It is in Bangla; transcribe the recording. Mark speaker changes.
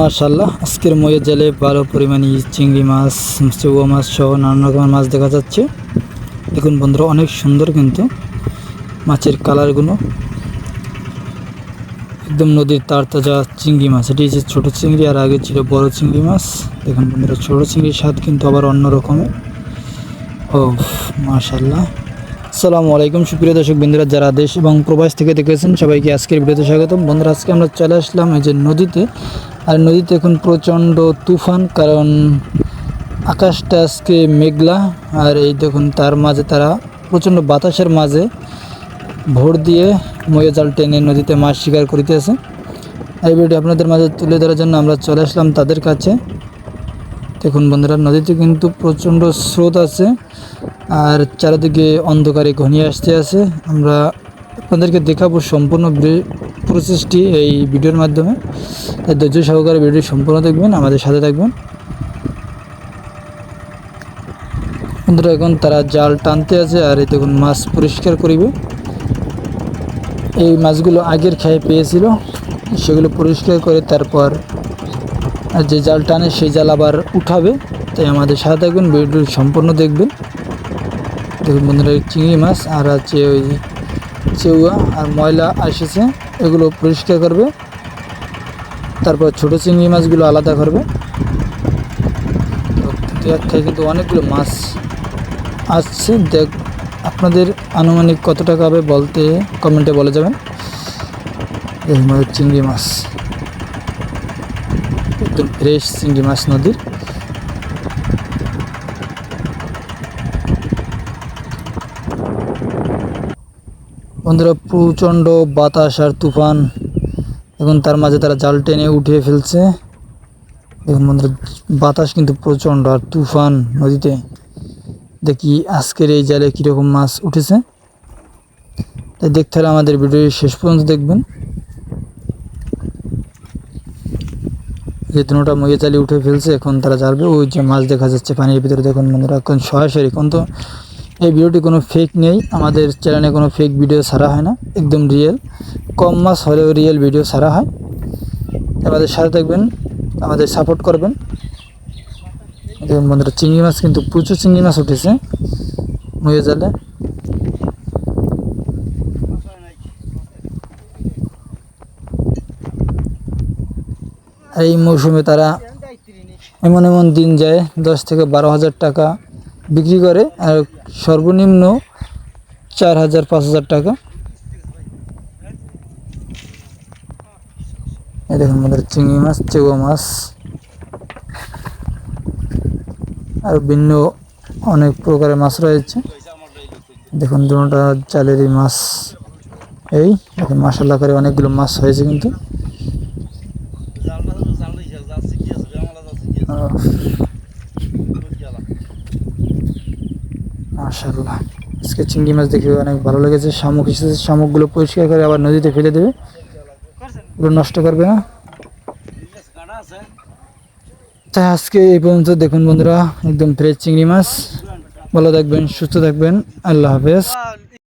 Speaker 1: মাশাল্লাহ আজকের ময়ের জালে ভালো পরিমাণে চিংড়ি মাছ, চৌয়া মাছ সহ নানান রকমের মাছ দেখা যাচ্ছে। দেখুন বন্ধুরা, অনেক সুন্দর কিন্তু মাছের কালারগুলো। একদম নদীর তার তাজা চিংড়ি মাছ। এটি হচ্ছে ছোটো চিংড়ি আর আগে ছিল বড় চিংড়ি মাছ। দেখুন বন্ধুরা, ছোটো চিংড়ির স্বাদ কিন্তু আবার অন্য রকমের ও মাশাল্লাহ আসসালামু আলাইকুম সুপ্রিয় দর্শক বন্ধুরা যারা দেশ এবং প্রবাস থেকে দেখেছেন সবাইকে আজকের ভিডিওতে স্বাগতম। বন্ধুরা, আজকে আমরা চলে আসলাম এই যে নদীতে। আর নদীতে এখন প্রচণ্ড তুফান, কারণ আকাশটা আজকে মেঘলা, আর এই দেখুন তার মাঝে তারা প্রচণ্ড বাতাসের মাঝে ভোর দিয়ে ময়ে জাল টেনে নদীতে মাছ শিকার করিতেছে এই ভিডিও আপনাদের মাঝে তুলে ধরার জন্য আমরা চলে আসলাম তাদের কাছে। দেখুন বন্ধুরা, নদীতে কিন্তু প্রচণ্ড স্রোত আছে, আর চারিদিকে অন্ধকারে ঘনিয়ে আসতে আছে। আমরা আপনাদেরকে দেখাবো সম্পূর্ণ প্রসেসটি এই ভিডিওর মাধ্যমে। ধৈর্য সহকারে ভিডিওটি সম্পূর্ণ দেখবেন, আমাদের সাথে থাকবেন। বন্ধুরা, এখন তারা জাল টানতে আছে আর এই দেখুন মাছ পরিষ্কার করিবে। এই মাছগুলো আগের খেয়ে পেয়েছিল, সেগুলো পরিষ্কার করে তারপর আর যে জাল টানে সেই জাল আবার উঠাবে। তাই আমাদের সাথে থাকবেন, ভিডিওটি সম্পূর্ণ দেখবেন। দেখুন বন্ধুরা চিংড়ি মাছ আর আছে ওই চেউয়া আর ময়লা এসেছে এগুলো পরিষ্কার করবে। তারপর ছোট চিংড়ি মাছগুলো আলাদা করবে। থেকে কিন্তু অনেকগুলো মাছ আসছে। দেখ, আপনাদের আনুমানিক কত টাকা হবে বলতে কমেন্টে বলে যাবেন। চিংড়ি মাছ। একদম ফ্রেশ চিংড়ি মাছ নদীর। বন্ধুরা, প্রচণ্ড বাতাস আর তুফান। এখন তার মাঝে তারা জাল টেনে উঠিয়ে ফেলছে। দেখুন বন্ধুরা, বাতাস কিন্তু প্রচণ্ড আর তুফান নদীতে। দেখি আজকের এই জালে কীরকম মাছ উঠেছে। তাই দেখতে হলে আমাদের ভিডিও শেষ পর্যন্ত দেখবেন। যে দুটা মইয়ে চালিয়ে উঠে ফেলছে, এখন তারা জালবে ওই যে মাছ দেখা যাচ্ছে পানির ভিতরে। দেখুন বন্ধুরা, এখন সরাসরি এখন তো এই ভিডিওটি কোনো ফেক নেই। আমাদের চ্যানেলে কোনো ফেক ভিডিও ছাড়া হয় না। একদম রিয়েল কম মাস হলেও রিয়েল ভিডিও ছাড়া হয়। আমাদের সাথে থাকবেন, আমাদের সাপোর্ট করবেন। দেখুন বন্ধুরা, চিংড়ি মাছ কিন্তু প্রচুর চিংড়ি মাছ উঠেছে। ময়ে জালে এই মৌসুমে তারা এমন এমন দিন যায়, দশ থেকে বারো হাজার টাকা বিক্রি করে, আর সর্বনিম্ন চার হাজার, পাঁচ হাজার টাকা। দেখুন আমাদের চিংড়ি মাছ চেউয়া মাছ। আর ভিন্ন অনেক প্রকারের মাছ রয়েছে। দেখুন দুটা জালেরই মাছ। এই দেখুন মাসাল্লা করে অনেকগুলো মাছ হয়েছে কিন্তু। মাশাল্লাহ আজকে চিংড়ি মাছ দেখে অনেক ভালো লেগেছে। শামুক এসেছে, শামুকগুলো পরিষ্কার করে আবার নদীতে ফেলে দেবে। ওগুলো নষ্ট করবে না। তাই আজকে এই পর্যন্ত দেখুন বন্ধুরা, একদম ফ্রেশ চিংড়ি মাছ। ভালো থাকবেন, সুস্থ থাকবেন। আল্লাহ হাফেজ।